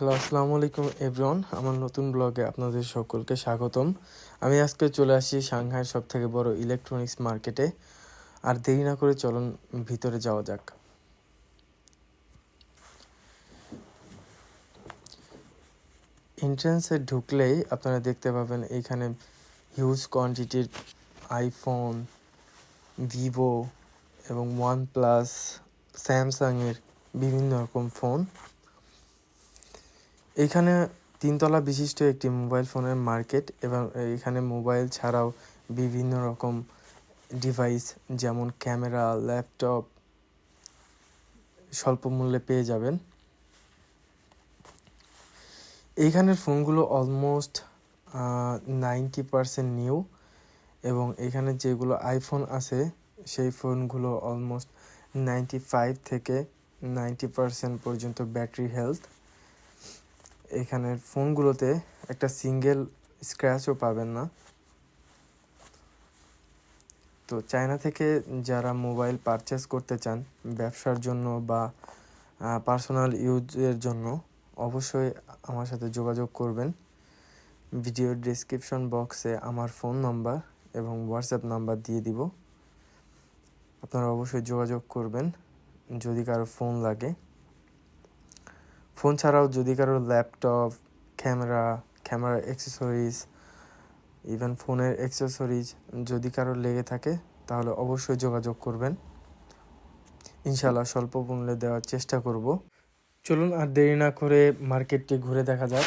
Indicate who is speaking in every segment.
Speaker 1: Hello আসসালামু আলাইকুম everyone আমার নতুন ব্লগে আপনাদের সকলকে স্বাগতম। আমি আজকে চলে আসি সাংহাইয়ের সব থেকে বড় ইলেকট্রনিক্স মার্কেটে আর দেরি না করে চলুন ভিতরে যাওয়া যাক। এন্ট্রান্সে ঢুকলেই আপনারা দেখতে পাবেন এইখানে হিউজ কোয়ান্টিটির আইফোন ভিভো এবং ওয়ান প্লাস স্যামসাংয়ের বিভিন্ন রকম ফোন এখানে তিনতলা বিশিষ্ট একটি মোবাইল ফোনের মার্কেট এবং এখানে মোবাইল ছাড়াও বিভিন্ন রকম ডিভাইস যেমন ক্যামেরা, ল্যাপটপ স্বল্প মূল্যে পেয়ে যাবেন। এইখানের ফোনগুলো অলমোস্ট নাইনটি পারসেন্ট নিউ এবং এখানে যেগুলো আইফোন আছে, সেই ফোনগুলো অলমোস্ট নাইনটি ফাইভ থেকে নাইনটি পারসেন্ট পর্যন্ত ব্যাটারি হেলথ এখানের ফোনগুলোতে একটা সিঙ্গেল স্ক্র্যাচও পাবেন না। তো চায়না থেকে যারা মোবাইল পারচেস করতে চান ব্যবসার জন্য বা পার্সোনাল ইউজের জন্য অবশ্যই আমার সাথে যোগাযোগ করবেন। ভিডিও ডিসক্রিপশন বক্সে আমার ফোন নাম্বার এবং হোয়াটসঅ্যাপ নাম্বার দিয়ে দিব। আপনারা অবশ্যই যোগাযোগ করবেন যদি কারও ফোন লাগে। ফোন ছাড়াও যদি কারও laptop, camera camera accessories even ফোনের অ্যাক্সেসরিজ যদি কারও লেগে থাকে, তাহলে অবশ্যই যোগাযোগ করবেন ইনশাল্লাহ স্বল্প মূল্যে দেওয়ার চেষ্টা করব চলুন আর দেরি না করে মার্কেটটি ঘুরে দেখা যাক.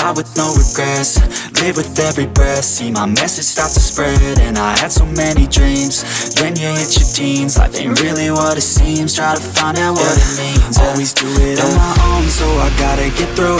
Speaker 2: die with no regrets. Live with every breath, see my message start to spread And I had so many dreams, then you hit your teens. Life ain't really what it seems, try to find out what it means. Always do it on my own, so I gotta get through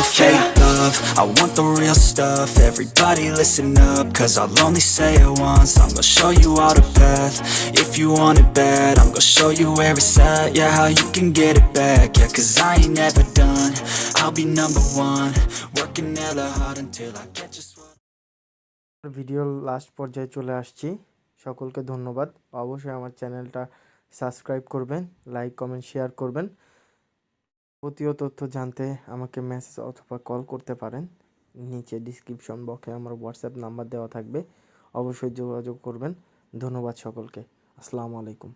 Speaker 2: no fake love, I want the real stuff, everybody listen up, cause I'll only say it once, I'm gonna show you all the path, if you want it bad, I'm gonna show you where it's at, yeah, how you can get it back, yeah, cause I ain't never done, I'll be number one, working hella hard until I get just what
Speaker 1: ভিডিওর last পর্যায়ে চলে আসছি সকলকে ধন্যবাদ অবশ্যই আমার চ্যানেলটা subscribe করবেন লাইক কমেন্ট শেয়ার করবেন যাবতীয় তথ্য জানতে আমাকে মেসেজ অথবা কল করতে পারেন। নিচে ডিসক্রিপশন বক্সে আমার হোয়াটসঅ্যাপ নাম্বার দেওয়া থাকবে। অবশ্যই যোগাযোগ করবেন। ধন্যবাদ সকলকে। আসসালামু আলাইকুম।